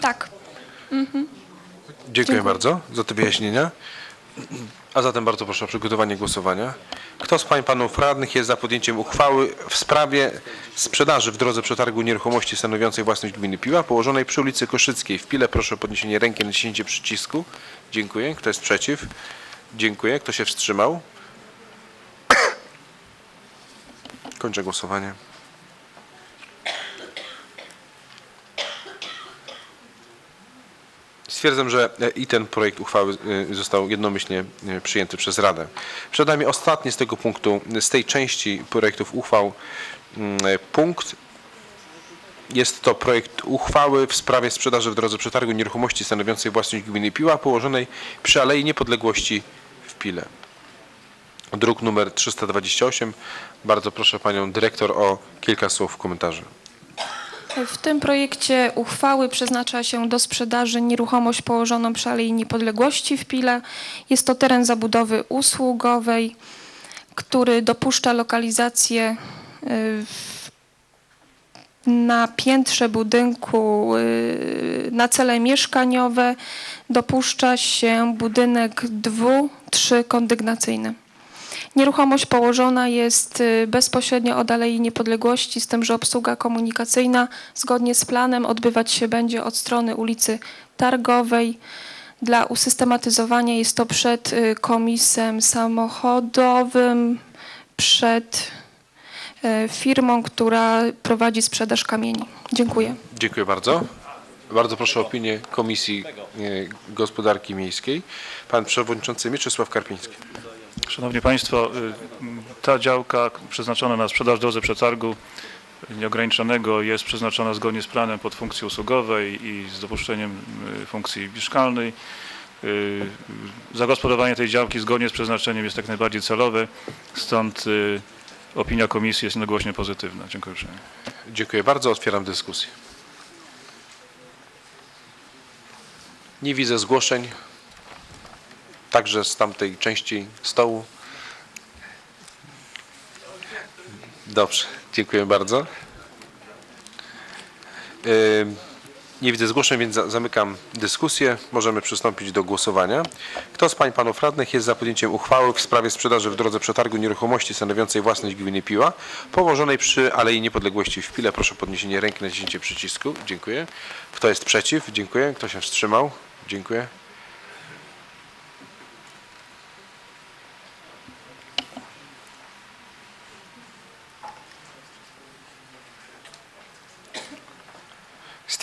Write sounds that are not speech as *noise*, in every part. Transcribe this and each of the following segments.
Tak. Dziękuję, Dziękuję. bardzo za te wyjaśnienia. A zatem bardzo proszę o przygotowanie głosowania. Kto z pań i panów radnych jest za podjęciem uchwały w sprawie sprzedaży w drodze przetargu nieruchomości stanowiącej własność gminy Piła położonej przy ulicy Koszyckiej w Pile? Proszę o podniesienie ręki na naciśnięcie przycisku. Dziękuję. Kto jest przeciw? Dziękuję. Kto się wstrzymał? *coughs* Kończę głosowanie. Stwierdzam, że e, i ten projekt uchwały e, został jednomyślnie e, przyjęty przez Radę. Przed nami ostatni z tego punktu, z tej części projektów uchwał mm, punkt. Jest to projekt uchwały w sprawie sprzedaży w drodze przetargu nieruchomości stanowiącej własność gminy Piła położonej przy Alei Niepodległości w Pile. Druk numer 328. Bardzo proszę panią dyrektor o kilka słów komentarzy. W tym projekcie uchwały przeznacza się do sprzedaży nieruchomość położoną przy Alei Niepodległości w Pile. Jest to teren zabudowy usługowej, który dopuszcza lokalizację y, na piętrze budynku y, na cele mieszkaniowe. Dopuszcza się budynek dwu, trzy kondygnacyjny. Nieruchomość położona jest y, bezpośrednio od Alei Niepodległości, z tym, że obsługa komunikacyjna zgodnie z planem odbywać się będzie od strony ulicy Targowej. Dla usystematyzowania jest to przed y, komisem samochodowym, przed y, firmą, która prowadzi sprzedaż kamieni. Dziękuję. Dziękuję bardzo. Bardzo proszę o opinię Komisji Gospodarki Miejskiej. Pan Przewodniczący Mieczysław Karpiński. Szanowni Państwo, y, ta działka przeznaczona na sprzedaż w drodze przetargu nieograniczonego jest przeznaczona zgodnie z planem pod funkcję usługowej i z dopuszczeniem y, funkcji mieszkalnej. Y, Zagospodarowanie tej działki zgodnie z przeznaczeniem jest jak najbardziej celowe, stąd opinia komisji jest jednogłośnie pozytywna. Dziękuję uprzejmie. Dziękuję bardzo. Otwieram dyskusję. Nie widzę zgłoszeń. Także z tamtej części stołu. Dobrze, dziękuję bardzo. Yy, Nie widzę zgłoszeń, więc za- zamykam dyskusję. Możemy przystąpić do głosowania. Kto z pań panów radnych jest za podjęciem uchwały w sprawie sprzedaży w drodze przetargu nieruchomości stanowiącej własność gminy Piła, położonej przy Alei Niepodległości w Pile? Proszę o podniesienie ręki na naciśnięcie przycisku. Dziękuję. Kto jest przeciw? Dziękuję. Kto się wstrzymał? Dziękuję.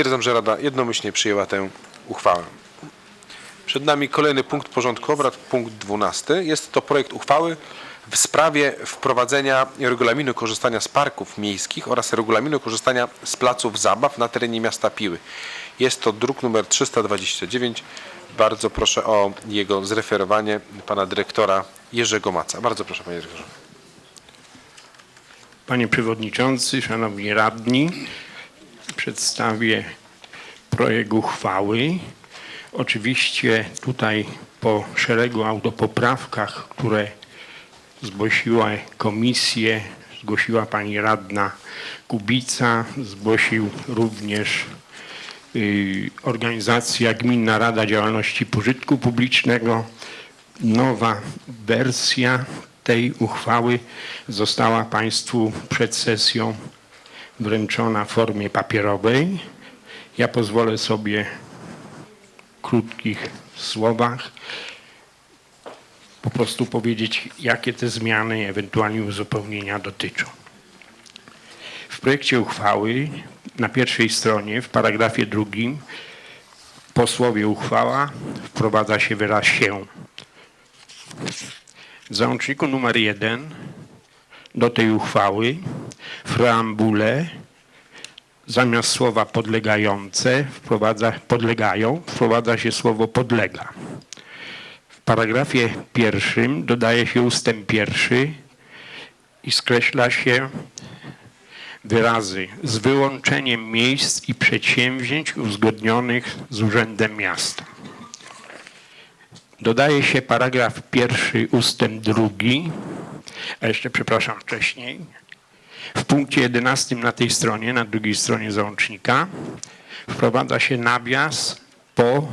Stwierdzam, że Rada jednomyślnie przyjęła tę uchwałę. Przed nami kolejny punkt porządku obrad, punkt 12. Jest to projekt uchwały w sprawie wprowadzenia regulaminu korzystania z parków miejskich oraz regulaminu korzystania z placów zabaw na terenie miasta Piły. Jest to druk numer 329. Bardzo proszę o jego zreferowanie pana dyrektora Jerzego Maca. Bardzo proszę panie dyrektorze. Panie Przewodniczący, Szanowni Radni, przedstawię projekt uchwały. Oczywiście tutaj po szeregu autopoprawkach, które zgłosiła komisję, zgłosiła pani radna Kubica, zgłosił również y, organizacja Gminna Rada Działalności Pożytku Publicznego. Nowa wersja tej uchwały została Państwu przed sesją wręczona w formie papierowej. Ja pozwolę sobie w krótkich słowach po prostu powiedzieć, jakie te zmiany, ewentualnie uzupełnienia dotyczą. W projekcie uchwały na pierwszej stronie, w paragrafie drugim, po słowie uchwała wprowadza się wyraz się. W załączniku numer jeden do tej uchwały preambule zamiast słowa podlegające wprowadza, podlegają, wprowadza się słowo podlega. W paragrafie pierwszym dodaje się ustęp pierwszy i skreśla się wyrazy z wyłączeniem miejsc i przedsięwzięć uzgodnionych z Urzędem Miasta. Dodaje się paragraf pierwszy, ustęp drugi, a jeszcze przepraszam wcześniej, w punkcie 11 na tej stronie, na drugiej stronie załącznika, wprowadza się nawias po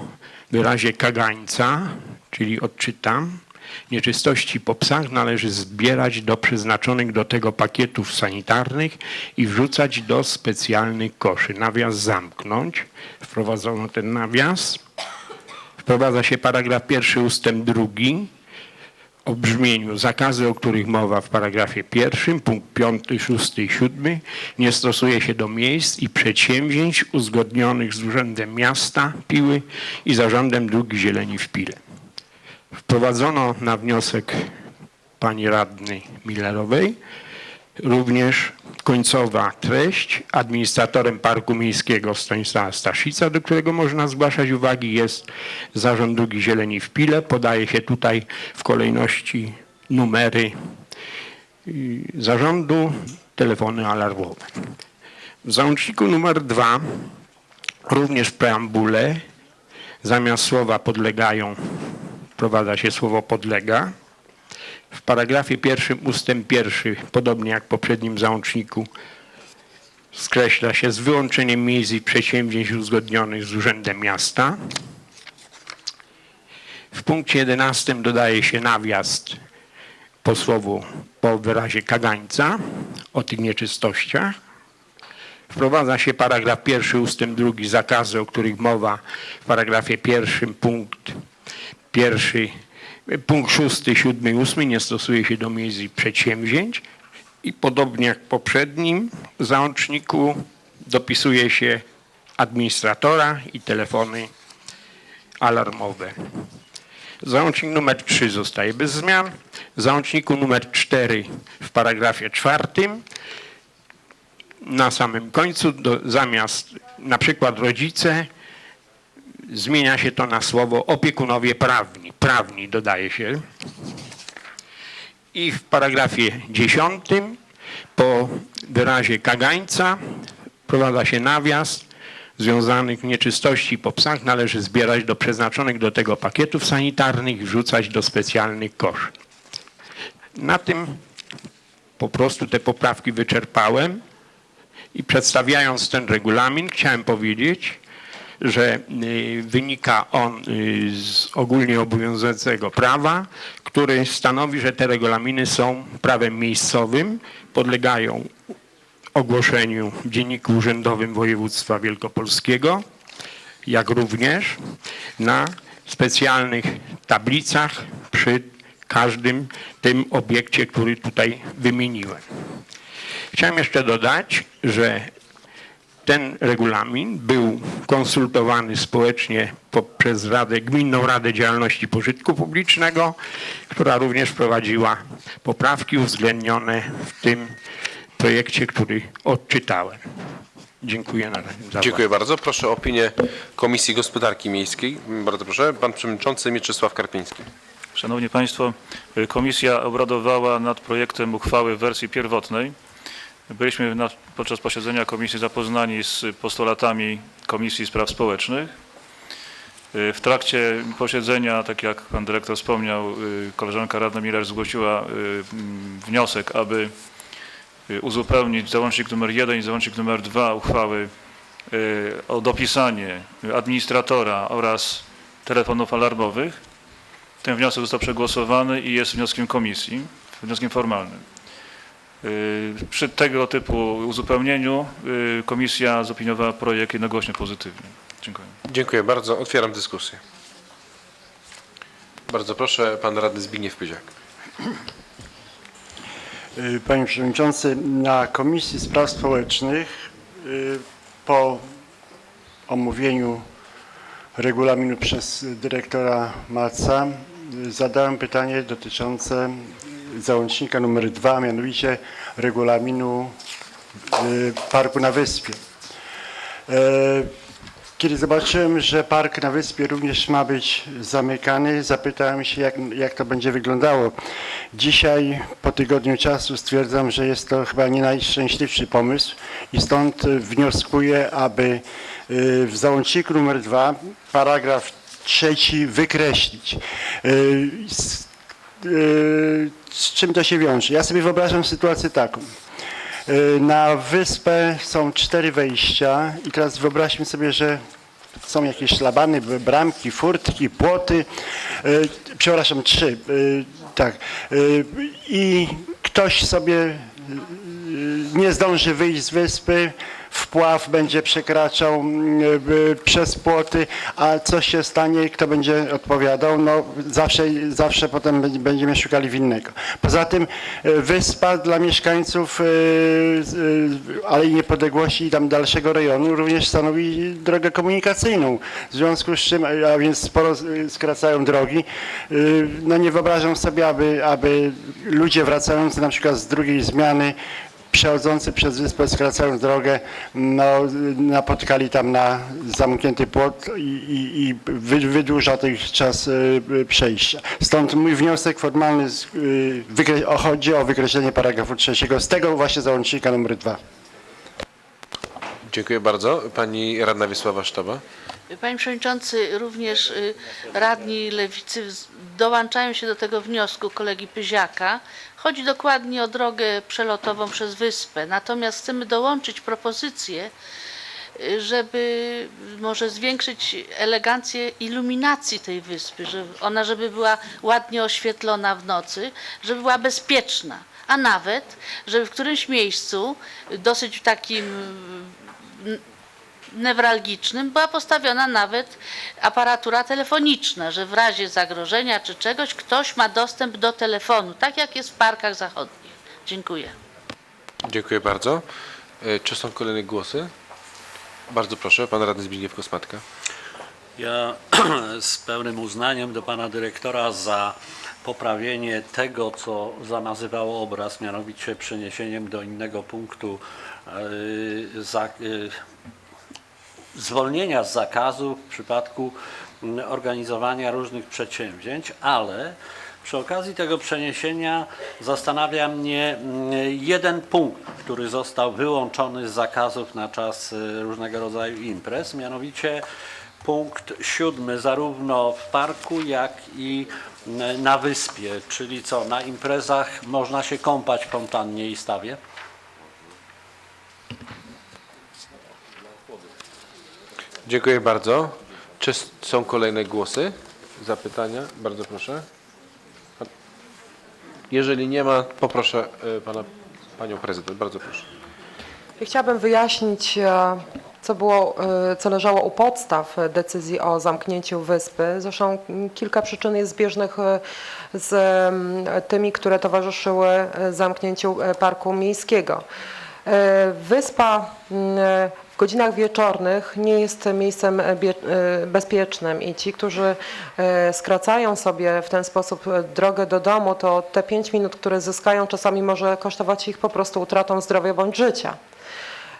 wyrazie kagańca, czyli odczytam. Nieczystości po psach należy zbierać do przeznaczonych do tego pakietów sanitarnych i wrzucać do specjalnych koszy. Nawias zamknąć. Wprowadzono ten nawias. Wprowadza się paragraf pierwszy ustęp drugi o brzmieniu zakazy, o których mowa w paragrafie pierwszym, punkt 5, 6 i 7 nie stosuje się do miejsc i przedsięwzięć uzgodnionych z Urzędem Miasta Piły i Zarządem Dróg Zieleni w Pile. Wprowadzono na wniosek pani radnej Millerowej również końcowa treść. Administratorem Parku Miejskiego Stanisława Staszica, do którego można zgłaszać uwagi, jest Zarząd Drógi Zieleni w Pile. Podaje się tutaj w kolejności numery y, zarządu, telefony alarmowe. W załączniku numer dwa, również w preambule, zamiast słowa podlegają, wprowadza się słowo podlega. W paragrafie pierwszym ustęp pierwszy, podobnie jak w poprzednim załączniku, skreśla się z wyłączeniem miejsc i przedsięwzięć uzgodnionych z Urzędem Miasta. W punkcie 11 dodaje się nawiast po słowu, po wyrazie kagańca o tych nieczystościach. Wprowadza się paragraf pierwszy, ustęp drugi, zakazy, o których mowa w paragrafie pierwszym, punkt pierwszy, punkt szósty, siódmy ósmy nie stosuje się do miejsc i przedsięwzięć. I podobnie jak w poprzednim załączniku dopisuje się administratora i telefony alarmowe. Załącznik numer 3 zostaje bez zmian. W załączniku numer 4 w paragrafie czwartym na samym końcu do, zamiast na przykład rodzice zmienia się to na słowo opiekunowie prawni. Prawni dodaje się. I w paragrafie dziesiątym po wyrazie kagańca wprowadza się nawias związanych nieczystości po psach należy zbierać do przeznaczonych do tego pakietów sanitarnych i wrzucać do specjalnych koszy. Na tym po prostu te poprawki wyczerpałem i przedstawiając ten regulamin chciałem powiedzieć, że y, wynika on y, z ogólnie obowiązującego prawa, który stanowi, że te regulaminy są prawem miejscowym, podlegają ogłoszeniu w Dzienniku Urzędowym Województwa Wielkopolskiego, jak również na specjalnych tablicach przy każdym tym obiekcie, który tutaj wymieniłem. Chciałem jeszcze dodać, że ten regulamin był konsultowany społecznie poprzez Radę, Gminną Radę Działalności Pożytku Publicznego, która również wprowadziła poprawki uwzględnione w tym projekcie, który odczytałem. Dziękuję na razie za Dziękuję bardzo. Proszę o opinię Komisji Gospodarki Miejskiej. Bardzo proszę, pan przewodniczący Mieczysław Karpiński. Szanowni Państwo, komisja obradowała nad projektem uchwały w wersji pierwotnej. Byliśmy na, podczas posiedzenia komisji zapoznani z postulatami Komisji Spraw Społecznych. Y, W trakcie posiedzenia, tak jak pan dyrektor wspomniał, y, koleżanka radna Miller zgłosiła y, mm, wniosek, aby uzupełnić załącznik numer 1 i załącznik numer 2 uchwały o dopisanie administratora oraz telefonów alarmowych. Ten wniosek został przegłosowany i jest wnioskiem komisji, wnioskiem formalnym. Y, Przy tego typu uzupełnieniu y, komisja zopiniowała projekt jednogłośnie pozytywnie. Dziękuję. Dziękuję bardzo. Otwieram dyskusję. Bardzo proszę, pan radny Zbigniew Pyziak. Y, Panie Przewodniczący, na Komisji Spraw Społecznych po omówieniu regulaminu przez dyrektora Maca y, zadałem pytanie dotyczące załącznika numer 2, mianowicie regulaminu y, Parku na Wyspie. E, Kiedy zobaczyłem, że park na wyspie również ma być zamykany, zapytałem się, jak, jak to będzie wyglądało. Dzisiaj, po tygodniu czasu, stwierdzam, że jest to chyba nie najszczęśliwszy pomysł i stąd y, wnioskuję, aby y, w załączniku numer dwa paragraf trzeci wykreślić. Z, czym to się wiąże? Ja sobie wyobrażam sytuację taką. Y, Na wyspę są cztery wejścia i teraz wyobraźmy sobie, że są jakieś szlabany, bramki, furtki, płoty, y, przepraszam, trzy, y, tak. I ktoś sobie nie zdąży wyjść z wyspy, wpław będzie przekraczał mm, y, przez płoty, a co się stanie, kto będzie odpowiadał, no zawsze, zawsze potem będzie- będziemy szukali winnego. Poza tym y, wyspa dla mieszkańców y, y, Alei Niepodległości i tam dalszego rejonu również stanowi drogę komunikacyjną, w związku z czym, a więc sporo y, skracają drogi. Y, No nie wyobrażam sobie, aby, aby ludzie wracający na przykład z drugiej zmiany przechodzący przez wyspę, skracając drogę, no, napotkali tam na zamknięty płot i, i, i wy, wydłuża to ich czas y, y, przejścia. Stąd mój wniosek formalny z, y, chodzi o wykreślenie paragrafu trzeciego z tego właśnie załącznika numer dwa. Dziękuję bardzo. Pani radna Wiesława Sztaba. Panie Przewodniczący, również y, radni Lewicy dołączają się do tego wniosku kolegi Pyziaka. Chodzi dokładnie o drogę przelotową przez wyspę. Natomiast chcemy dołączyć propozycję, y, żeby może zwiększyć elegancję iluminacji tej wyspy, żeby ona żeby była ładnie oświetlona w nocy, żeby była bezpieczna. A nawet, żeby w którymś miejscu, y, dosyć takim newralgicznym była postawiona nawet aparatura telefoniczna, że w razie zagrożenia czy czegoś ktoś ma dostęp do telefonu, tak jak jest w parkach zachodnich. Dziękuję. Dziękuję bardzo. E, Czy są kolejne głosy? Bardzo proszę, pan radny Zbigniew Kosmatka. Ja *clears throat* z pełnym uznaniem do pana dyrektora za poprawienie tego, co zamazywało obraz, mianowicie przeniesieniem do innego punktu za, yy, zwolnienia z zakazu w przypadku mm, organizowania różnych przedsięwzięć, ale przy okazji tego przeniesienia zastanawia mnie mm, jeden punkt, który został wyłączony z zakazów na czas y, różnego rodzaju imprez, mianowicie punkt siódmy, zarówno w parku, jak i mm, na wyspie, czyli co, na imprezach można się kąpać fontannie i stawie? Dziękuję bardzo. Czy są kolejne głosy? Zapytania? Bardzo proszę. Jeżeli nie ma, poproszę e, pana, panią prezydent. Bardzo proszę. Chciałabym wyjaśnić, e, co, było, e, co leżało u podstaw decyzji o zamknięciu wyspy. Zresztą kilka przyczyn jest zbieżnych z tymi, które towarzyszyły zamknięciu parku miejskiego. Wyspa w godzinach wieczornych nie jest miejscem e, e, bezpiecznym i ci, którzy e, skracają sobie w ten sposób drogę do domu, to te 5 minut, które zyskają, czasami może kosztować ich po prostu utratą zdrowia bądź życia.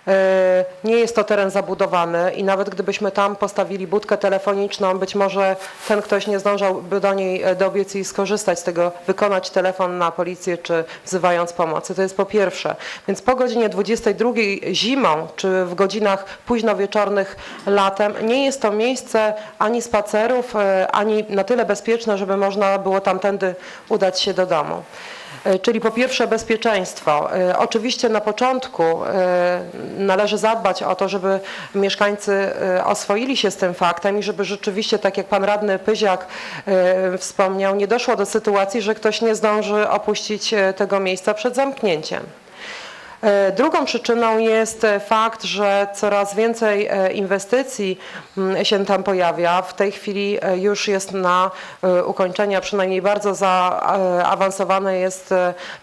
E, Nie jest to teren zabudowany i nawet gdybyśmy tam postawili budkę telefoniczną, być może ten ktoś nie zdążałby do niej e, dobiec i skorzystać z tego, wykonać telefon na policję czy wzywając pomocy. To jest po pierwsze. Więc po godzinie 22 zimą czy w godzinach późno wieczornych latem nie jest to miejsce ani spacerów, e, ani na tyle bezpieczne, żeby można było tamtędy udać się do domu. E, Czyli po pierwsze bezpieczeństwo. E, Oczywiście na początku e, należy zadbać o to, żeby mieszkańcy oswoili się z tym faktem i żeby rzeczywiście, tak jak pan radny Pyziak wspomniał, nie doszło do sytuacji, że ktoś nie zdąży opuścić tego miejsca przed zamknięciem. E, Drugą przyczyną jest e, fakt, że coraz więcej e, inwestycji mm, się tam pojawia. W tej chwili już jest na e, ukończenie, a przynajmniej bardzo zaawansowany jest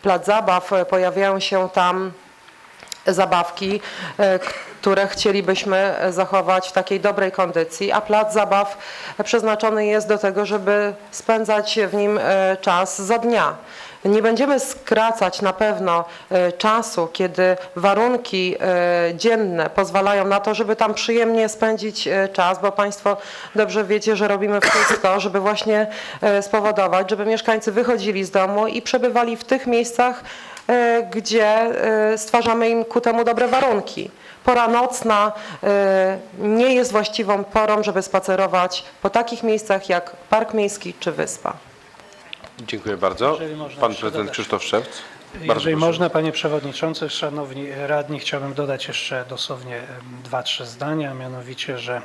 plac zabaw. Pojawiają się tam zabawki, które chcielibyśmy zachować w takiej dobrej kondycji, a plac zabaw przeznaczony jest do tego, żeby spędzać w nim czas za dnia. Nie będziemy skracać na pewno e, czasu, kiedy warunki e, dzienne pozwalają na to, żeby tam przyjemnie spędzić e, czas, bo Państwo dobrze wiecie, że robimy wszystko, *coughs* żeby właśnie spowodować, żeby mieszkańcy wychodzili z domu i przebywali w tych miejscach, gdzie stwarzamy im ku temu dobre warunki. Pora nocna nie jest właściwą porą, żeby spacerować po takich miejscach jak Park Miejski czy Wyspa. Dziękuję bardzo. Jeżeli można Pan jeszcze prezydent dodać. Krzysztof Szewc. Bardzo Jeżeli proszę. można, panie przewodniczący, szanowni radni, chciałbym dodać jeszcze dosłownie dwa, trzy zdania, mianowicie, że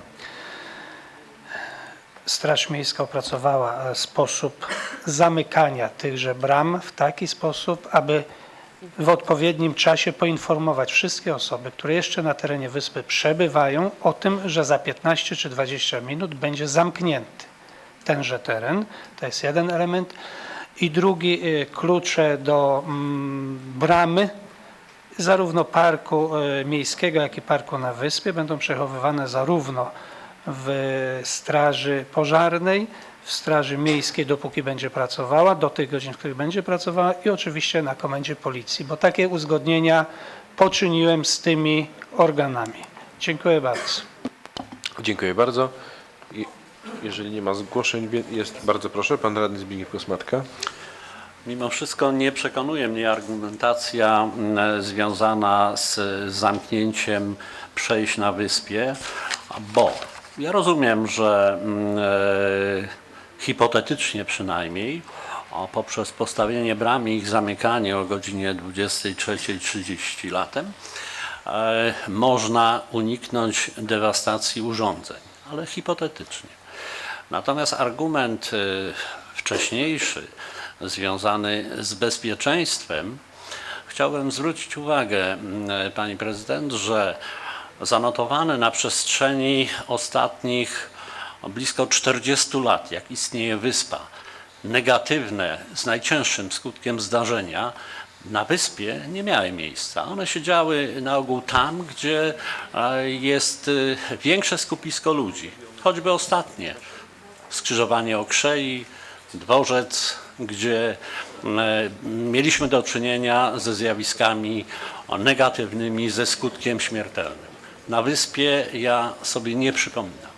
Straż Miejska opracowała e, sposób zamykania tychże bram w taki sposób, aby w odpowiednim czasie poinformować wszystkie osoby, które jeszcze na terenie wyspy przebywają o tym, że za 15 czy 20 minut będzie zamknięty tenże teren. To jest jeden element. I drugi, y, klucze do mm, bramy zarówno parku y, miejskiego, jak i parku na wyspie będą przechowywane zarówno w straży pożarnej, w straży miejskiej, dopóki będzie pracowała, do tych godzin, w których będzie pracowała i oczywiście na komendzie policji, bo takie uzgodnienia poczyniłem z tymi organami. Dziękuję bardzo. Dziękuję bardzo. Jeżeli nie ma zgłoszeń, jest bardzo proszę, pan radny Zbigniew Kosmatka. Mimo wszystko nie przekonuje mnie argumentacja mm, związana z zamknięciem przejść na wyspie, bo ja rozumiem, że mm, e, hipotetycznie przynajmniej poprzez postawienie bram i ich zamykanie o godzinie 23.30 latem e, można uniknąć dewastacji urządzeń, ale hipotetycznie. Natomiast argument y, wcześniejszy, związany z bezpieczeństwem, chciałbym zwrócić uwagę, mm, pani prezydent, że zanotowane na przestrzeni ostatnich blisko 40 lat, jak istnieje wyspa, negatywne, z najcięższym skutkiem zdarzenia, na wyspie nie miały miejsca. One się działy na ogół tam, gdzie jest y, większe skupisko ludzi, choćby ostatnie skrzyżowanie Okrzei, dworzec, gdzie e, mieliśmy do czynienia ze zjawiskami negatywnymi, ze skutkiem śmiertelnym. Na wyspie ja sobie nie przypominam.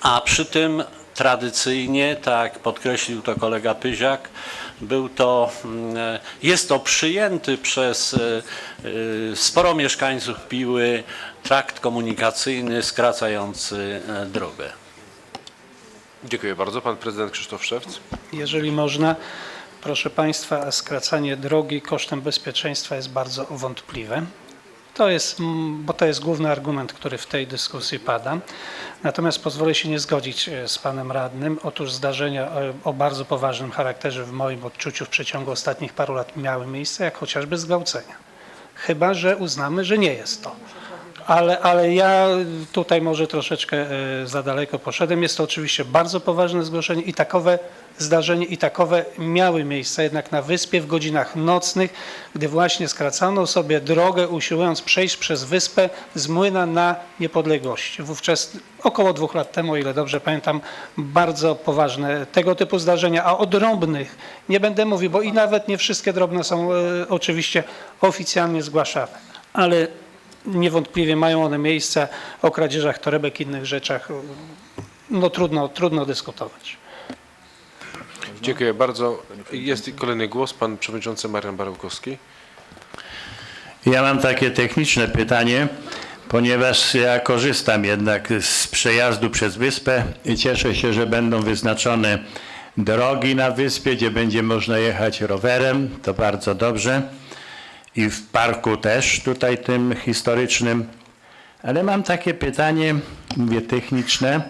A przy tym tradycyjnie, tak podkreślił to kolega Pyziak, był to, mm, e, jest to przyjęty przez e, sporo mieszkańców Piły trakt komunikacyjny skracający drogę. Dziękuję bardzo. Pan prezydent Krzysztof Szewc. Jeżeli można, proszę Państwa, skracanie drogi kosztem bezpieczeństwa jest bardzo wątpliwe. To jest, bo to jest główny argument, który w tej dyskusji pada. Natomiast pozwolę się nie zgodzić e, z panem radnym. Otóż zdarzenia e, o bardzo poważnym charakterze w moim odczuciu w przeciągu ostatnich paru lat miały miejsce, jak chociażby zgwałcenia. Chyba, że uznamy, że nie jest to. Ale, ale ja tutaj może troszeczkę e, za daleko poszedłem. Jest to oczywiście bardzo poważne zgłoszenie i takowe zdarzenie i takowe miały miejsce jednak na wyspie w godzinach nocnych, gdy właśnie skracano sobie drogę, usiłując przejść przez wyspę z Młyna na Niepodległość. Wówczas około dwóch lat temu, o ile dobrze pamiętam, bardzo poważne tego typu zdarzenia, a o drobnych nie będę mówił, bo i nawet nie wszystkie drobne są e, oczywiście oficjalnie zgłaszane, ale niewątpliwie mają one miejsce o kradzieżach torebek i innych rzeczach. No trudno, trudno dyskutować. Dziękuję bardzo. Jest kolejny głos, pan przewodniczący Marian Barałkowski. Ja mam takie techniczne pytanie, ponieważ ja korzystam jednak z przejazdu przez wyspę i cieszę się, że będą wyznaczone drogi na wyspie, gdzie będzie można jechać rowerem. To bardzo dobrze. I w parku też, tutaj tym historycznym. Ale mam takie pytanie, mówię techniczne.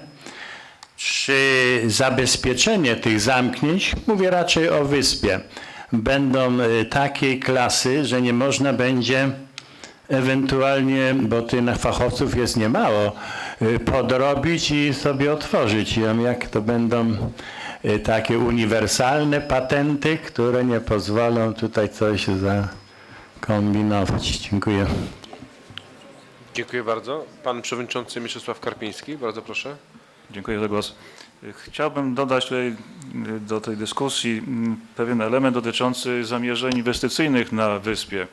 Czy zabezpieczenie tych zamknięć, mówię raczej o wyspie, będą y, takiej klasy, że nie można będzie ewentualnie, bo tych fachowców jest niemało, y, podrobić i sobie otworzyć ją, jak to będą y, takie uniwersalne patenty, które nie pozwolą tutaj coś zakombinować. Dziękuję. Dziękuję bardzo. Pan przewodniczący Mieczysław Karpiński, bardzo proszę. Dziękuję za głos. Chciałbym dodać tutaj y, do tej dyskusji mm, pewien element dotyczący zamierzeń inwestycyjnych na wyspie.